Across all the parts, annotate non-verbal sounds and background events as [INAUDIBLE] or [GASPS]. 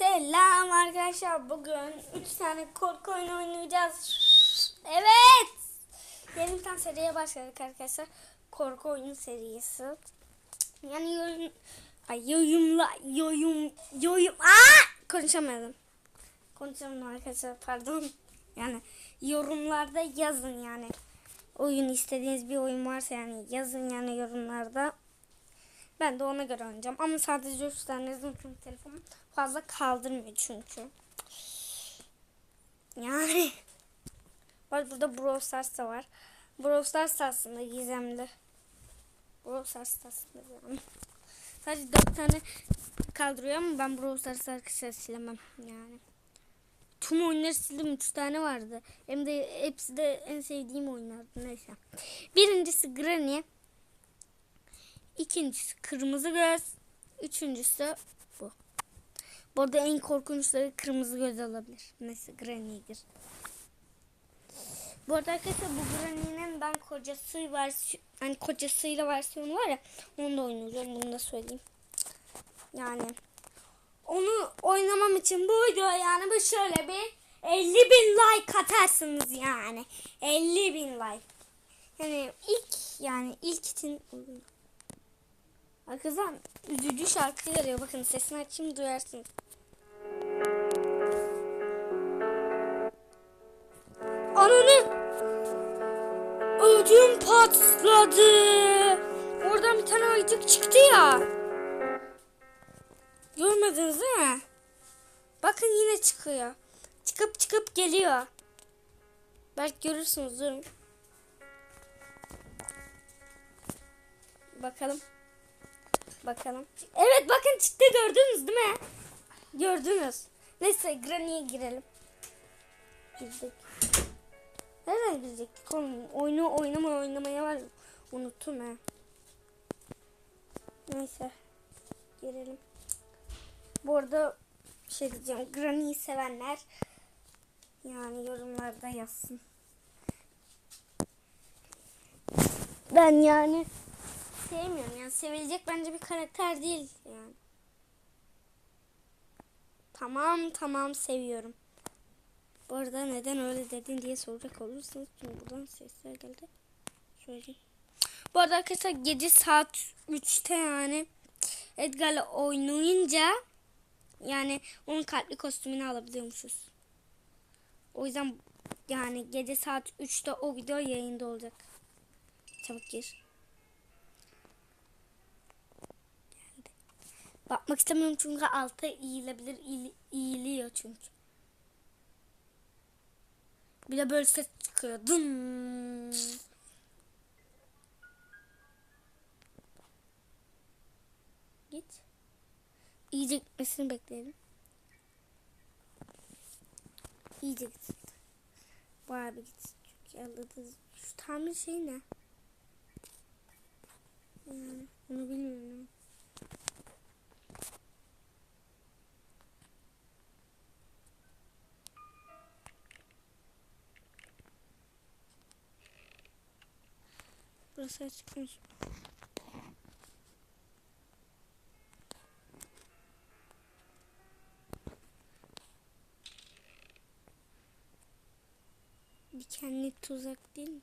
Selam arkadaşlar. Bugün 3 tane korku oyunu oynayacağız. Evet. Yeni bir tane seriye başladık arkadaşlar. Korku oyunu serisi. Yani yorum, ay yorumla, yorum, yorum, aa konuşamadım. Konuşamadım arkadaşlar pardon. Yani yorumlarda yazın yani. Oyun istediğiniz bir oyun varsa yani yazın yani yorumlarda. Ben de ona göre oynayacağım. Ama sadece 3 tane zımpım telefonum fazla kaldırmıyor çünkü. Yani. Bak burada Brawl Stars da var. Brawl Stars da aslında gizemli. Brawl Stars da aslında yani. Sadece 4 tane kaldırıyor ama ben Brawl Stars'ı arkadaşlar silemem yani. Tüm oyunları sildim. 3 tane vardı. Hem de hepsi de en sevdiğim oyunlardı. Neyse. Birincisi Granny. İkincisi kırmızı göz. Üçüncüsü bu. Arada en korkunçları kırmızı göz olabilir. Neyse Granny'dir. Bu arada arkadaşlar bu Granny'nin ben kocası versiyon, hani kocasıyla versiyonu var ya onu da oynayacağım. Bunu da söyleyeyim. Yani onu oynamam için bu video yani bu şöyle bir 50 bin like atarsınız yani. 50 bin like. Yani ilk yani ilk için Arkadaşlar üzücü şarkı geliyor. Bakın sesini açayım duyarsınız. Ananı ödüm patladı. Oradan bir tane ayıcık çıktı ya. Görmediniz değil mi? Bakın yine çıkıyor. Çıkıp çıkıp geliyor. Belki görürsünüz durun. Bakalım. Bakalım. Evet bakın çıktı gördünüz değil mi? Gördünüz. Neyse Granny'e girelim. Girdik. Nereden girecektik oğlum? Oyunu oynama oynamaya var. Unuttum ha. Neyse. Girelim. Bu arada bir şey diyeceğim. Granny'yi sevenler yani yorumlarda yazsın. Ben yani sevmiyorum yani sevilecek bence bir karakter değil yani. Tamam tamam seviyorum. Bu arada neden öyle dedin diye soracak olursanız çünkü buradan sesler geldi. Söyleyeyim. Bu arada arkadaşlar gece saat 3'te yani Edgar'la oynayınca yani onun kalpli kostümünü alabiliyormuşuz. O yüzden yani gece saat 3'te o video yayında olacak. Çabuk gir. Bakmak istemiyorum çünkü altta eğilebilir. Eğil, eğiliyor çünkü. Bir de böyle ses çıkıyor. Dım. Git. İyice gitmesini bekleyelim. İyice gitsin. Bayağı bir gitsin. Çünkü anladınız. Şu tamir şey ne? Yani onu bilmiyorum. Burası açıkmış. Dikenli tuzak değil mi?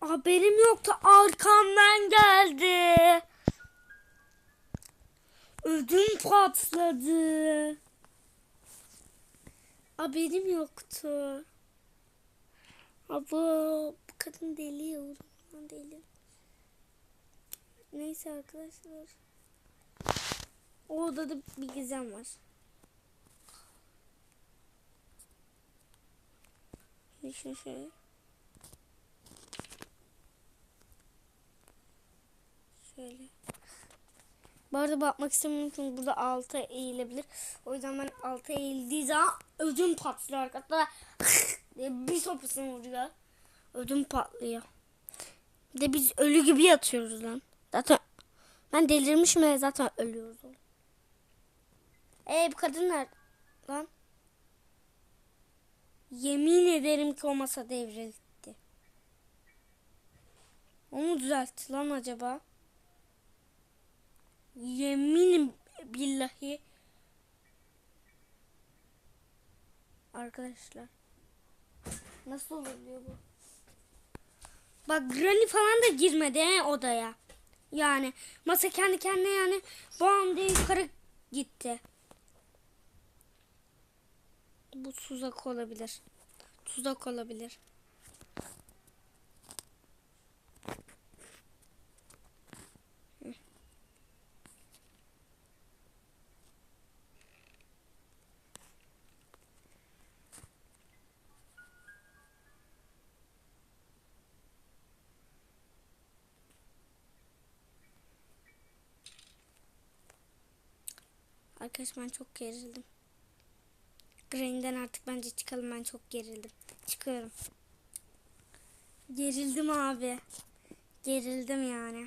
Haberim yoktu arkamdan geldi. Ödüm patladı. Haberim yoktu. Bu kadın deli yavrum. Deli. Neyse arkadaşlar. O odada bir gizem var. Şöyle şöyle. Şöyle. Bu arada bakmak istemiyorum çünkü burada alta eğilebilir. O yüzden ben alta eğildiği zaman ödüm patlıyor arkadaşlar. [LAUGHS] bir sopasını vuruyor. Ödüm patlıyor. Bir de biz ölü gibi yatıyoruz lan. Zaten ben delirmiş mi zaten ölüyoruz. Eee bu kadın nerede? Lan. Yemin ederim ki o masa devrildi. Onu düzeltti lan acaba. Yeminim billahi. Arkadaşlar. Nasıl oluyor bu? Bak Granny falan da girmedi he, odaya. Yani masa kendi kendine yani bam diye yukarı gitti. Bu tuzak olabilir. Tuzak olabilir. Arkadaşlar ben çok gerildim. Green'den artık bence çıkalım ben çok gerildim. Çıkıyorum. Gerildim abi. Gerildim yani.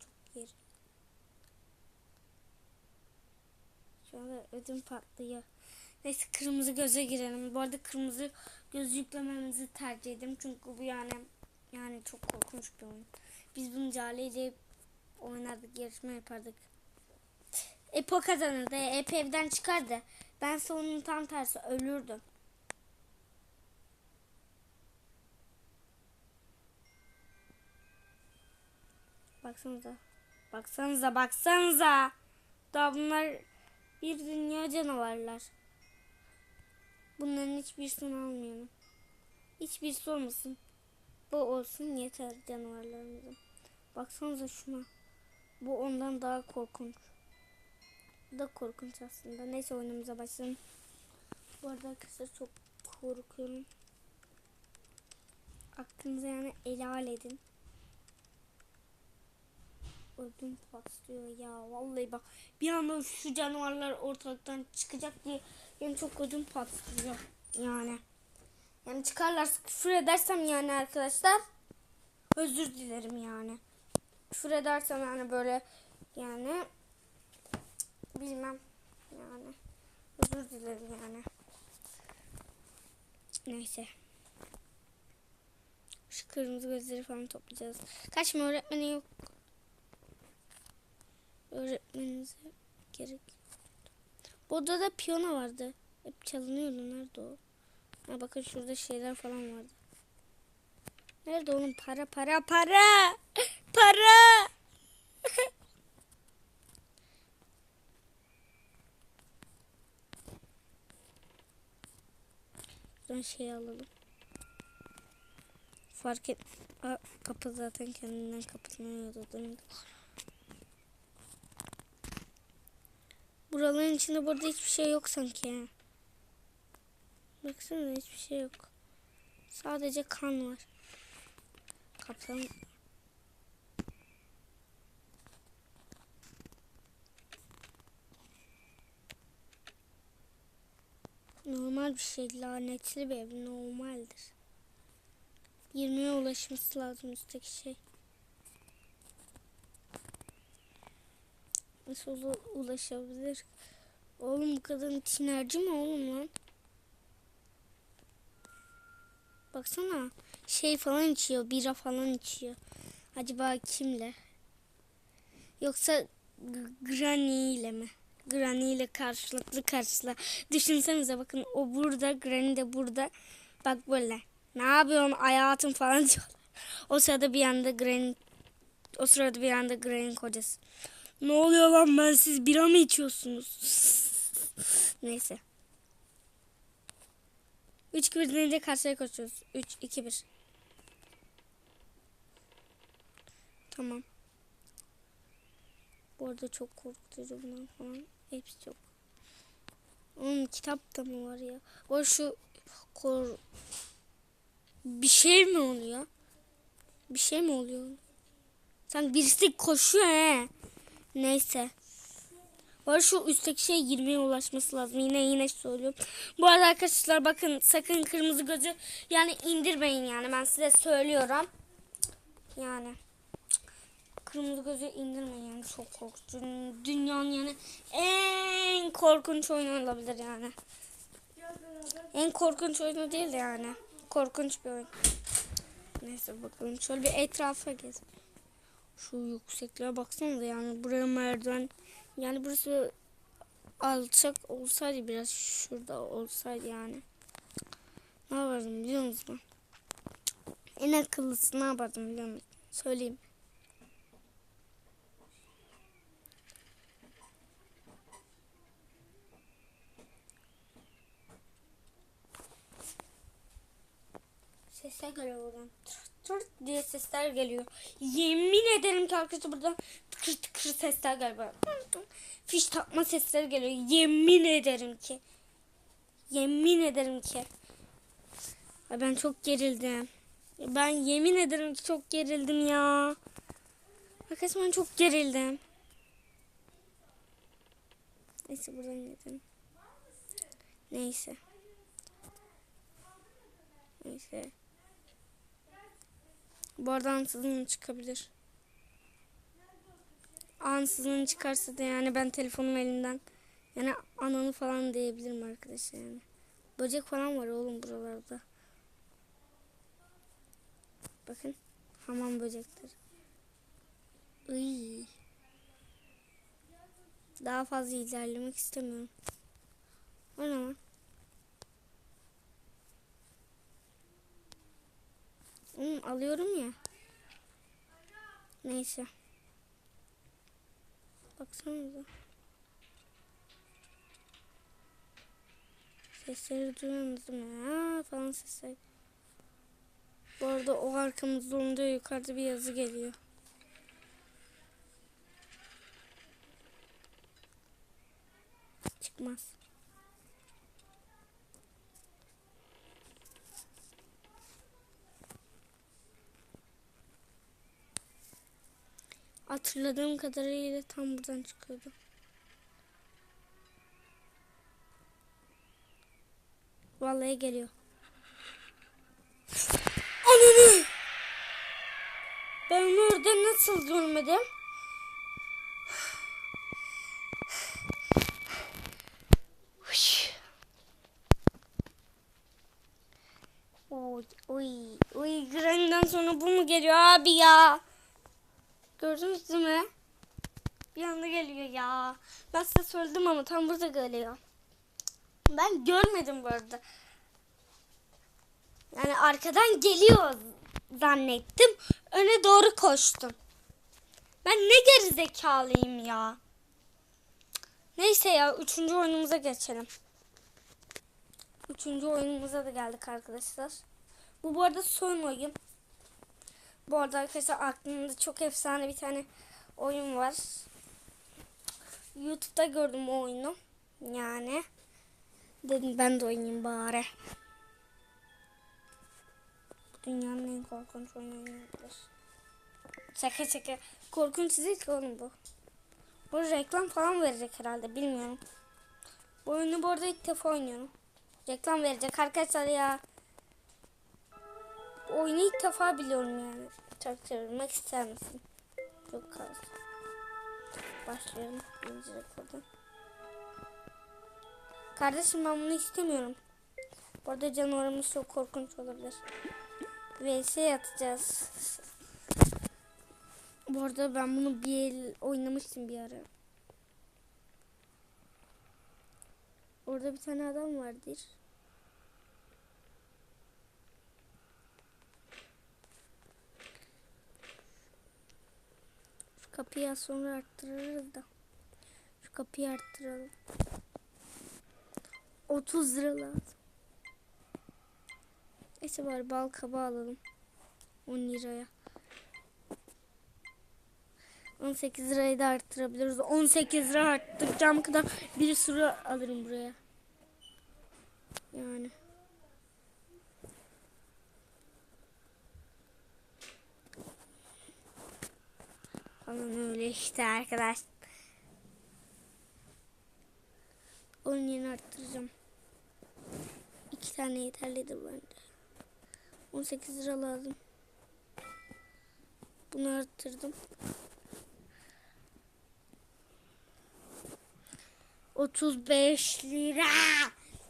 Çok gerildim. Şu anda ödüm patlıyor. Neyse kırmızı göze girelim. Bu arada kırmızı göz yüklememizi tercih ederim. Çünkü bu yani yani çok korkunç bir oyun. Biz bunu Cale ile oynardık, yarışma yapardık. Epo kazanırdı. Ep evden çıkardı. Ben sonun tam tersi ölürdüm. Baksanıza. Baksanıza, baksanıza. Daha bunlar bir dünya canavarlar. Bunların hiçbirisini almayalım. Hiçbirisi olmasın. Bu olsun yeter canavarlarımızın. Baksanıza şuna. Bu ondan daha korkunç. Da korkunç aslında. Neyse oyunumuza başlayalım. Bu arada arkadaşlar çok korkuyorum. Aklınıza yani ele edin. Ödüm patlıyor ya. Vallahi bak bir anda şu canavarlar ortalıktan çıkacak diye benim çok ödüm patlıyor. Yani. Yani çıkarlarsa küfür edersem yani arkadaşlar özür dilerim yani. Küfür edersem yani böyle yani bilmem yani özür dilerim yani. Neyse. Şu kırmızı gözleri falan toplayacağız. Kaçma öğretmeni yok. Öğretmeninize gerek. Bu odada piyano vardı. Hep çalınıyordu. Nerede o? Ha bakın şurada şeyler falan vardı. Nerede onun para para para? [LAUGHS] Para! [LAUGHS] Buradan şey alalım. Fark et. Aa, kapı zaten kendinden kapanıyordu. değil? Buraların içinde burada hiçbir şey yok sanki. ha. Baksana hiçbir şey yok. Sadece kan var. Kaplan. Normal bir şey. Lanetli bir ev. Normaldir. 20'ye ulaşması lazım üstteki şey. Nasıl ula- ulaşabilir? Oğlum bu kadın tinerci mi oğlum lan? Baksana şey falan içiyor, bira falan içiyor. Acaba kimle? Yoksa Granny ile mi? Granny ile karşılıklı karşıla. Düşünsenize bakın o burada, Granny de burada. Bak böyle. Ne yapıyorsun hayatım falan [LAUGHS] diyorlar. O sırada bir anda Granny o sırada bir anda Granny'nin kocası. Ne oluyor lan ben siz bira mı içiyorsunuz? [LAUGHS] Neyse. 3 2 1 deyince karşıya koşuyoruz. 3 2 1. Tamam. Bu arada çok korkutucu bunlar falan. Hepsi çok. Oğlum kitap da mı var ya? Arada şu kor... Bir şey mi oluyor? Bir şey mi oluyor? Sen birisi koşuyor he. Neyse. Arada şu üstteki şey 20'ye ulaşması lazım. Yine yine söylüyorum. Bu arada arkadaşlar bakın sakın kırmızı gözü yani indirmeyin yani ben size söylüyorum. Yani kırmızı gözü indirmeyin yani çok korkutucu. Dünyanın yani en korkunç oyunu olabilir yani. En korkunç oyunu değil de yani. Korkunç bir oyun. Neyse bakalım şöyle bir etrafa gez. Şu yüksekliğe baksanıza yani buraya merdiven Yani burası alçak olsaydı biraz şurada olsaydı yani. Ne yapardım biliyor musun? En akıllısı ne yapardım biliyor musun? Söyleyeyim. Sesler geliyor buradan. Tırt diye sesler geliyor. Yemin ederim ki arkadaşlar buradan tıkır tıkır sesler geliyor. Fiş takma sesleri geliyor. Yemin ederim ki. Yemin ederim ki. Ben çok gerildim. Ben yemin ederim ki çok gerildim ya. Arkadaşlar ben çok gerildim. Neyse buradan gidelim. Neyse. Neyse. Bu arada ansızın çıkabilir. Ansızın çıkarsa da yani ben telefonum elinden yani ananı falan diyebilirim arkadaşlar yani. Böcek falan var oğlum buralarda. Bakın hamam böcekleri. Iy. Daha fazla ilerlemek istemiyorum. O ne? Oğlum alıyorum ya. Neyse. Baksanıza. Sesleri duyuyorsunuz mi? Ha, falan sesler. Bu arada o arkamızda onda yukarıda bir yazı geliyor. Çıkmaz. Hatırladığım kadarıyla tam buradan çıkıyordu. Vallahi geliyor. Ananı! Ben onu orada nasıl görmedim? Oy, oy, oy, Granny'den sonra bu mu geliyor abi ya? Gördünüz değil mi? Bir anda geliyor ya. Ben size söyledim ama tam burada geliyor. Ben görmedim bu arada. Yani arkadan geliyor zannettim. Öne doğru koştum. Ben ne geri zekalıyım ya. Neyse ya üçüncü oyunumuza geçelim. Üçüncü oyunumuza da geldik arkadaşlar. Bu bu arada son oyun. Bu arada arkadaşlar aklımda çok efsane bir tane oyun var. YouTube'da gördüm o oyunu. Yani dedim ben de oynayayım bari. Bu dünyanın en korkunç oyunu. Şaka şaka. Korkunç değil ki oğlum bu. Bu reklam falan verecek herhalde bilmiyorum. Bu oyunu bu arada ilk defa oynuyorum. Reklam verecek arkadaşlar ya. Oyunu ilk defa biliyorum yani. Çevirmek ister misin? Yok kalsın. Başlayalım. Birinci rekorda. Kardeşim ben bunu istemiyorum. Bu arada canavarımız çok korkunç olabilir. VS atacağız. Bu arada ben bunu bir el oynamıştım bir ara. Orada bir tane adam vardır. Kapıyı sonra arttırırız da. Şu kapıyı arttıralım. 30 lira lazım. Neyse bari bal kabağı alalım. 10 liraya. 18 lirayı da arttırabiliriz. 18 lira arttıracağım kadar bir sürü alırım buraya. Yani. Falan öyle işte arkadaş. Onun yerini arttıracağım. İki tane yeterlidir bence. 18 lira lazım. Bunu arttırdım. 35 lira.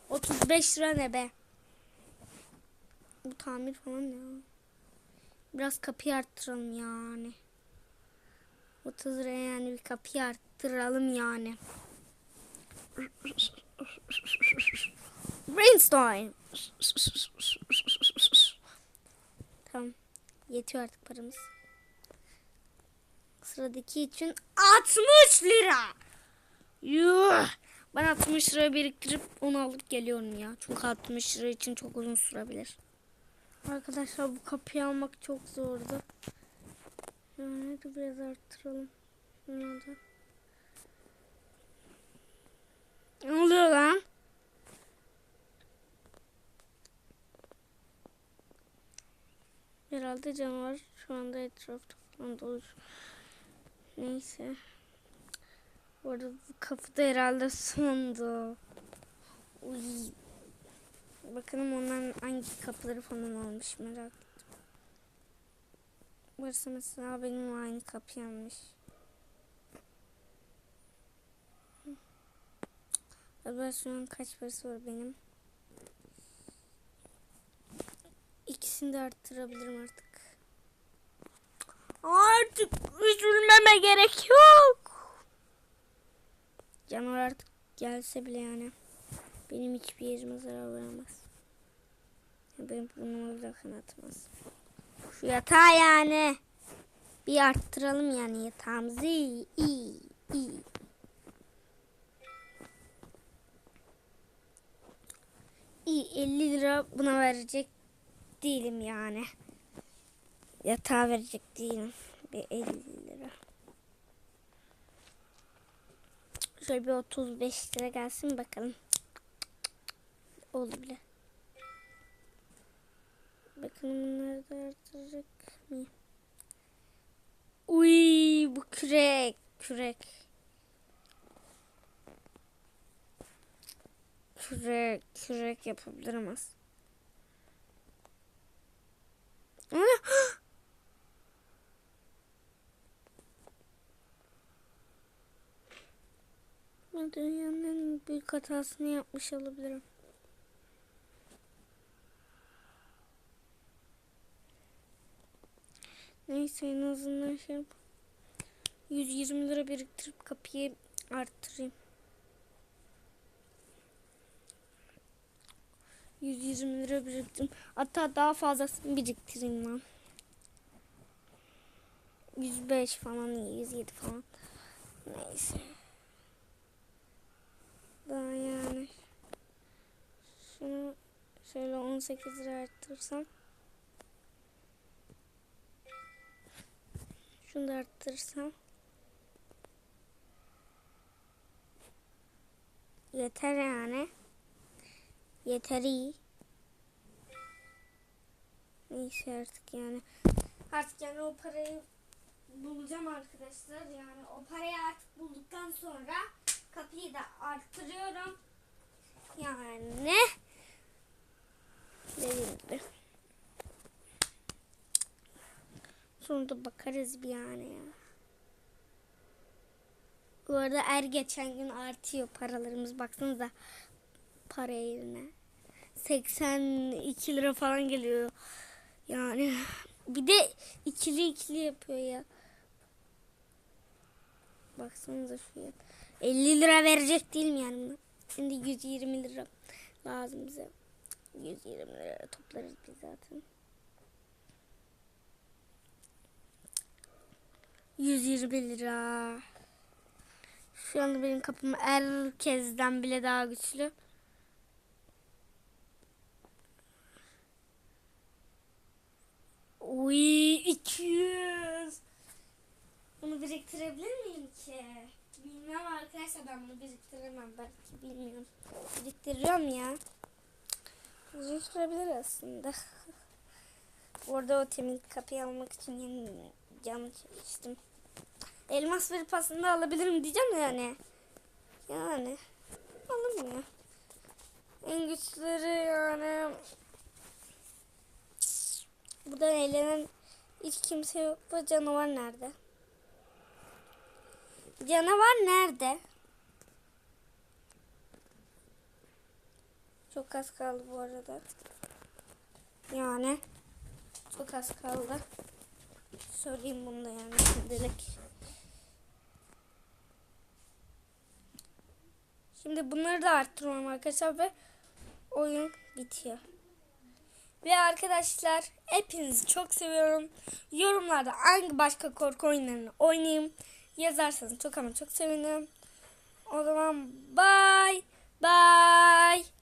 35 lira ne be? Bu tamir falan ya. Biraz kapıyı arttıralım yani. 30 liraya yani bir kapıyı arttıralım yani. Brainstorm. Tamam. Yetiyor artık paramız. Sıradaki için 60 lira. Yuh. Ben 60 lira biriktirip onu alıp geliyorum ya. Çünkü 60 lira için çok uzun sürebilir. Arkadaşlar bu kapıyı almak çok zordu. Yani hadi biraz arttıralım. Oldu? Ne oluyor lan? Herhalde canavar şu anda etrafta falan dolaşıyor. Neyse. Bu arada bu kapıda herhalde sondu. Uy. Bakalım onların hangi kapıları falan almış merak ettim. Burası mesela benim aynı kapı yanmış. Acaba şu an kaç parası var benim? İkisini de arttırabilirim artık. Artık üzülmeme gerek yok. Canavar artık gelse bile yani. Benim hiçbir yerime zarar veremez. Benim burnuma bile kanatmaz. Şu yatağı yani. Bir arttıralım yani yatağımızı. İyi, iyi, iyi. İyi 50 lira buna verecek değilim yani. Yatağa verecek değilim. Bir 50 lira. Şöyle bir 35 lira gelsin bakalım. Oldu bile. Bakın bunları da artıracak mıyım? Uy bu kürek. Kürek. Kürek. Kürek yapabilirim aslında. [GASPS] Ben dünyanın en büyük hatasını yapmış olabilirim. Neyse en azından şey yap. 120 lira biriktirip kapıyı arttırayım. 120 lira biriktirdim. Hatta daha fazlasını biriktireyim lan. 105 falan 107 falan. Neyse. Daha yani. Şunu şöyle 18 lira arttırsam. Şunu da arttırsam. Yeter yani. Yeter iyi. Neyse artık yani. Artık yani o parayı bulacağım arkadaşlar. Yani o parayı artık bulduktan sonra kapıyı da arttırıyorum. Yani dediğim gibi. Sonra da bakarız bir yani ya. Bu arada er geçen gün artıyor paralarımız. Baksanıza para yerine. 82 lira falan geliyor. Yani [LAUGHS] bir de ikili ikili yapıyor ya. Baksanıza şuraya. 50 lira verecek değil mi yani? Şimdi 120 lira lazım bize. 120 lira toplarız biz zaten. 120 lira. Şu anda benim kapım herkesten bile daha güçlü. Uy 200. Bunu biriktirebilir miyim ki? Bilmem arkadaşlar ben bunu biriktiremem belki bilmiyorum. Biriktiriyorum ya. Biriktirebilir aslında. [LAUGHS] Orada o temiz kapıyı almak için yeni cam çalıştım. Elmas verip aslında alabilirim diyeceğim yani. Yani alınmıyor. En güçleri yani Burada eğlenen hiç kimse yok. Bu canavar nerede? Canavar nerede? Çok az kaldı bu arada. Yani çok az kaldı. Söyleyeyim bunu da yani şimdilik. Şimdi bunları da arttırıyorum arkadaşlar ve oyun bitiyor. Ve arkadaşlar hepinizi çok seviyorum. Yorumlarda hangi başka korku oyunlarını oynayayım yazarsanız çok ama çok sevinirim. O zaman bye bye.